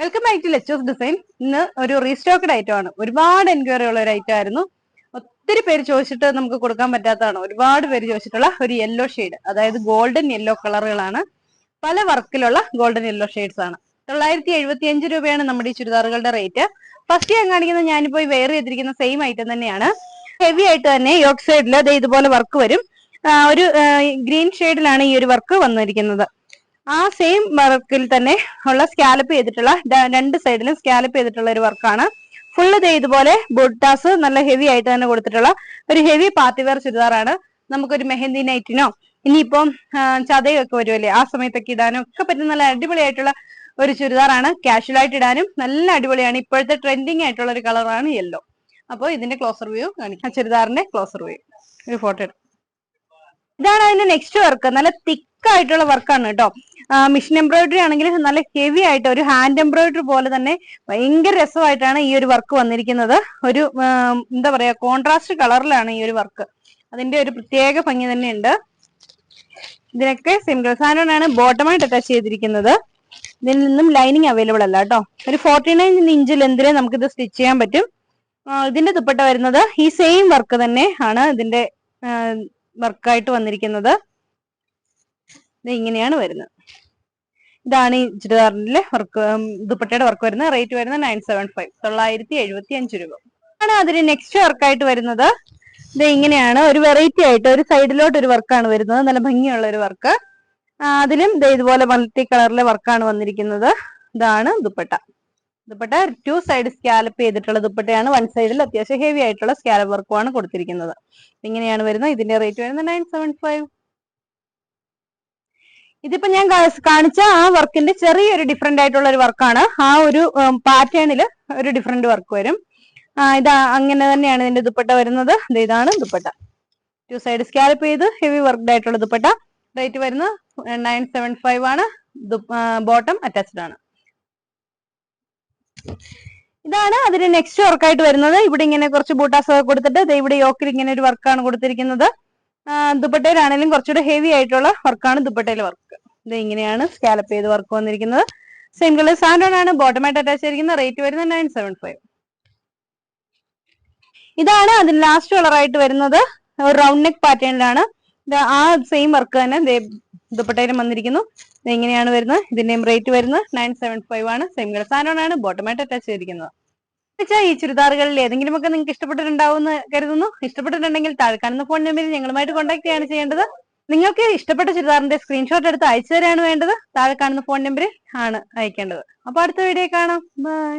Welcome back to Lechos design ഇന്ന് ഒരു restocked item ആണ്. ഒരുപാട് എൻക്വയറി ഉള്ള ഒരു ഐറ്റം ആയിരുന്നു. ഒത്തിരി പേര് ചോദിച്ചിട്ട് നമുക്ക് കൊടുക്കാൻ പറ്റാത്തതാണ്. ഒരുപാട് പേര് ചോദിച്ചിട്ടുള്ള ഒരു യെല്ലോ ഷെയ്ഡ് അതായത് ഗോൾഡൻ യെല്ലോ കളറുകളാണ് പല വർക്കിലുള്ള ഗോൾഡൻ യെല്ലോ ഷെയ്ഡ്സ് ആണ്. തൊള്ളായിരത്തി എഴുപത്തി അഞ്ച് രൂപയാണ് നമ്മുടെ ഈ ചുരിദാറുകളുടെ റേറ്റ് ഫസ്റ്റ് ഞാൻ കാണിക്കുന്നത് ഞാനിപ്പോ വെയർ ചെയ്തിരിക്കുന്ന സെയിം ഐറ്റം തന്നെയാണ്. ഹെവി ആയിട്ട് തന്നെ യോക്ക് സൈഡിൽ അതേ ഇതുപോലെ വർക്ക് വരും. ഒരു ഗ്രീൻ ഷെയ്ഡിലാണ് ഈ ഒരു വർക്ക് വന്നിരിക്കുന്നത്. ആ സെയിം വർക്കിൽ തന്നെ ഉള്ള സ്കാലപ്പ് ചെയ്തിട്ടുള്ള രണ്ട് സൈഡിലും സ്കാലപ്പ് ചെയ്തിട്ടുള്ള ഒരു വർക്കാണ് ഫുള്ള് ഇതുപോലെ ബുട്ടാസ് നല്ല ഹെവി ആയിട്ട് തന്നെ കൊടുത്തിട്ടുള്ള ഒരു ഹെവി പാർട്ടി വെയർ ചുരിദാറാണ് നമുക്കൊരു മെഹന്തി നൈറ്റിനോ ഇനിയിപ്പം ചതയൊക്കെ വരുമല്ലേ ആ സമയത്തൊക്കെ ഇടാനും ഒക്കെ പറ്റുന്ന നല്ല അടിപൊളിയായിട്ടുള്ള ഒരു ചുരിദാറാണ് കാഷ്വൽ ആയിട്ട് ഇടാനും നല്ല അടിപൊളിയാണ്. ഇപ്പോഴത്തെ ട്രെൻഡിങ് ആയിട്ടുള്ള ഒരു കളറാണ് യെല്ലോ അപ്പോൾ ഇതിന്റെ ക്ലോസർ വ്യൂ കാണിക്കാം. ചുരിദാറിന്റെ ക്ലോസർ വ്യൂ ഒരു ഫോട്ടോ ഇതാണ് അതിന്റെ നെക്സ്റ്റ് വർക്ക് നല്ല തിക്ക് ആയിട്ടുള്ള വർക്കാണ് കേട്ടോ മിഷൻ എംബ്രോയിഡറി ആണെങ്കിൽ നല്ല ഹെവി ആയിട്ട് ഒരു ഹാൻഡ് എംബ്രോയിഡറി പോലെ തന്നെ ഭയങ്കര രസമായിട്ടാണ് ഈ ഒരു വർക്ക് വന്നിരിക്കുന്നത്. ഒരു എന്താ പറയാ കോൺട്രാസ്റ്റ് കളറിലാണ് ഈ ഒരു വർക്ക് അതിന്റെ ഒരു പ്രത്യേക ഭംഗി തന്നെയുണ്ട്. ഇതിനൊക്കെ സിംഗിൾ സാധനമാണ് ബോട്ടമായിട്ട് അറ്റാച്ച് ചെയ്തിരിക്കുന്നത്. ഇതിൽ നിന്നും ലൈനിങ് അവൈലബിൾ അല്ല കേട്ടോ ഒരു ഫോർട്ടി നയൻ ഇഞ്ച് ലെന്തിൽ നമുക്ക് ഇത് സ്റ്റിച്ച് ചെയ്യാൻ പറ്റും. ഇതിന്റെ ദുപ്പട്ട വരുന്നത് ഈ സെയിം വർക്ക് തന്നെ ആണ് ഇതിന്റെ വർക്കായിട്ട് വന്നിരിക്കുന്നത്. ഇത് ഇങ്ങനെയാണ് വരുന്നത്. ഇതാണ് ഈ ചുരിദാറിന്റെ വർക്ക് ദുപ്പട്ടയുടെ വർക്ക് വരുന്നത്. റേറ്റ് വരുന്നത് നയൻ സെവൻ ഫൈവ് തൊള്ളായിരത്തി എഴുപത്തി അഞ്ച് രൂപ. ആണ് അതിന് നെക്സ്റ്റ് വർക്കായിട്ട് വരുന്നത്. ഇത് ഇങ്ങനെയാണ്. ഒരു വെറൈറ്റി ആയിട്ട് ഒരു സൈഡിലോട്ട് ഒരു വർക്കാണ് വരുന്നത്. നല്ല ഭംഗിയുള്ള ഒരു വർക്ക് അതിലും ദേ ഇതുപോലെ മൾട്ടി കളറിലെ വർക്കാണ് വന്നിരിക്കുന്നത്. ഇതാണ് dupatta. Dupatta two side scallop ചെയ്തിട്ടുള്ള ദുപ്പട്ടയാണ്. വൺ സൈഡിൽ അത്യാവശ്യം ഹെവി ആയിട്ടുള്ള സ്കാലപ്പ് വർക്കുമാണ് കൊടുത്തിരിക്കുന്നത്. ഇങ്ങനെയാണ് വരുന്നത്. ഇതിന്റെ റേറ്റ് വരുന്നത് നയൻ സെവൻ ഫൈവ് ഇതിപ്പോ ഞാൻ കാണിച്ച ആ വർക്കിന്റെ ചെറിയൊരു ഡിഫറെന്റ് ആയിട്ടുള്ള ഒരു വർക്കാണ്. ആ ഒരു പാറ്റേണിൽ ഒരു ഡിഫറെന്റ് വർക്ക് വരും. ഇത് അങ്ങനെ തന്നെയാണ് ഇതിന്റെ ദുപ്പട്ട വരുന്നത്. ഇതാണ് ദുപ്പട്ട. ടു സൈഡ് സ്കാലപ്പ് ചെയ്ത് ഹെവി വർക്ക്ഡ് ആയിട്ടുള്ള ദുപ്പട്ട. റേറ്റ് വരുന്നത് നയൻ സെവൻ ഫൈവ് ആണ്. ബോട്ടം അറ്റാച്ച്ഡ് ആണ്. ഇതാണ് അതിന്റെ നെക്സ്റ്റ് വർക്കായിട്ട് വരുന്നത്. ഇവിടെ ഇങ്ങനെ കുറച്ച് ബൂട്ടാസ് കൊടുത്തിട്ട് ഇവിടെ യോക്കിൽ ഇങ്ങനെ ഒരു വർക്കാണ് കൊടുത്തിരിക്കുന്നത്. ദുപ്പട്ടയിലാണെങ്കിലും കുറച്ചുകൂടെ ഹെവി ആയിട്ടുള്ള വർക്കാണ് ദുപ്പട്ടയിലെ വർക്ക് ഇത് ഇങ്ങനെയാണ് സ്കാലപ്പ് ചെയ്ത് വർക്ക് വന്നിരിക്കുന്നത്. സെയിം കളർ സാൻഡോൺ ആണ്. ബോട്ടമായിട്ട് അറ്റാച്ച് ചെയ്തിരിക്കുന്നത് റേറ്റ് വരുന്നത് നയൻ സെവൻ ഫൈവ് ഇതാണ് അതിന് ലാസ്റ്റ് കളർ ആയിട്ട് വരുന്നത്. റൗണ്ട് നെക്ക് പാറ്റേണിലാണ് ആ സെയിം വർക്ക് തന്നെ ദുപ്പട്ടയിലും വന്നിരിക്കുന്നു. ഇങ്ങനെയാണ് വരുന്നത്. ഇതിന്റെയും റേറ്റ് വരുന്നത് നയൻ സെവൻ ഫൈവ് ആണ്. സെയിം കളർ സാൻഡോൺ ആണ്. ബോട്ടമായിട്ട് അറ്റാച്ച് ചെയ്തിരിക്കുന്നത്. ഈ ചുരിദാറുകളിൽ ഏതെങ്കിലും ഒക്കെ നിങ്ങൾക്ക് ഇഷ്ടപ്പെട്ടിട്ടുണ്ടാവും എന്ന് കരുതുന്നു. ഇഷ്ടപ്പെട്ടിട്ടുണ്ടെങ്കിൽ താഴെ കാണുന്ന ഫോൺ നമ്പറിൽ ഞങ്ങളുമായിട്ട് കോൺടാക്ട് ചെയ്യാണ് ചെയ്യേണ്ടത്. നിങ്ങൾക്ക് ഇഷ്ടപ്പെട്ട ചുരിദാറിന്റെ സ്ക്രീൻഷോട്ട് എടുത്ത് അയച്ചു തരാണ് വേണ്ടത്. താഴെ കാണുന്ന ഫോൺ നമ്പറിൽ ആണ് അയക്കേണ്ടത്. അപ്പൊ അടുത്ത വീഡിയോ കാണാം. ബൈ